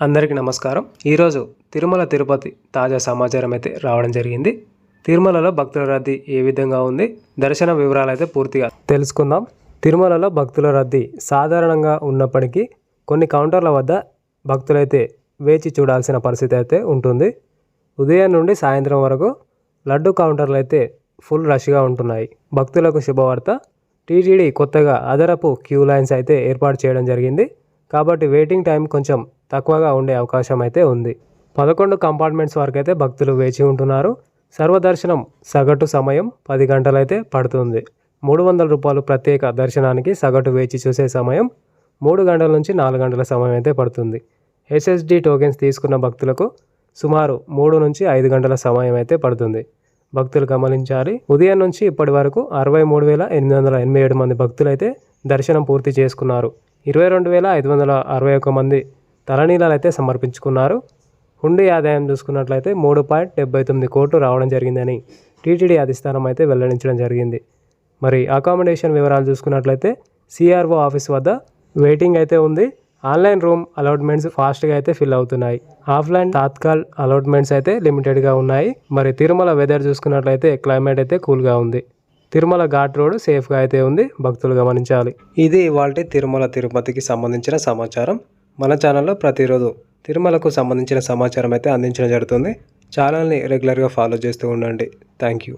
అందరికీ నమస్కారం. ఈరోజు తిరుమల తిరుపతి తాజా సమాచారం అయితే రావడం జరిగింది. తిరుమలలో భక్తుల రద్దీ ఏ విధంగా ఉంది? దర్శన వివరాలు అయితే పూర్తిగా తెలుసుకుందాం. తిరుమలలో భక్తుల రద్దీ సాధారణంగా ఉన్నప్పటికీ కొన్ని కౌంటర్ల వద్ద భక్తులైతే వేచి చూడాల్సిన పరిస్థితి అయితే ఉంటుంది. ఉదయం నుండి సాయంత్రం వరకు లడ్డు కౌంటర్లు అయితే ఫుల్ రష్గా ఉంటున్నాయి. భక్తులకు శుభవార్త. టీటీడీ కొత్తగా అదరపు క్యూ లైన్స్ అయితే ఏర్పాటు చేయడం జరిగింది. కాబట్టి వెయిటింగ్ టైం కొంచెం తక్కువగా ఉండే అవకాశం అయితే ఉంది. పదకొండు కంపార్ట్మెంట్స్ వరకు అయితే భక్తులు వేచి ఉంటున్నారు. సర్వదర్శనం సగటు సమయం పది గంటలైతే పడుతుంది. మూడు వందల రూపాయలు ప్రత్యేక దర్శనానికి సగటు వేచి చూసే సమయం మూడు గంటల నుంచి నాలుగు గంటల సమయం అయితే పడుతుంది. ఎస్ఎస్డి టోకెన్స్ తీసుకున్న భక్తులకు సుమారు మూడు నుంచి ఐదు గంటల సమయం అయితే పడుతుంది. భక్తులు గమనించాలి. ఉదయం నుంచి ఇప్పటి వరకు అరవై మూడు వేల ఎనిమిది వందల ఎనభై ఏడు మంది భక్తులైతే దర్శనం పూర్తి చేసుకున్నారు. ఇరవై రెండు వేల ఐదు వందల అరవై ఒక్క మంది తలనీలాలు అయితే సమర్పించుకున్నారు. హుండీ ఆదాయం చూసుకున్నట్లయితే మూడు పాయింట్ డెబ్బై తొమ్మిది కోట్లు రావడం జరిగిందని టీటీడీ అధిష్టానం అయితే వెల్లడించడం జరిగింది. మరి అకామిడేషన్ వివరాలు చూసుకున్నట్లయితే సిఆర్ఓ ఆఫీస్ వద్ద వెయిటింగ్ అయితే ఉంది. ఆన్లైన్ రూమ్ అలాట్మెంట్స్ ఫాస్ట్గా అయితే ఫిల్ అవుతున్నాయి. ఆఫ్లైన్ తాత్కాల్ అలాట్మెంట్స్ అయితే లిమిటెడ్గా ఉన్నాయి. మరి తిరుమల వెదర్ చూసుకున్నట్లయితే క్లైమేట్ అయితే కూల్గా ఉంది. తిరుమల ఘాట్ రోడ్ సేఫ్గా అయితే ఉంది భక్తులు గమనించాలి. ఇది ఇవాళ తిరుమల తిరుపతికి సంబంధించిన సమాచారం. మన ఛానల్లో ప్రతిరోజు తిరుమలకు సంబంధించిన సమాచారం అయితే అందించడం జరుగుతుంది. ఛానల్ని రెగ్యులర్గా ఫాలో చేస్తూ ఉండండి. Thank you.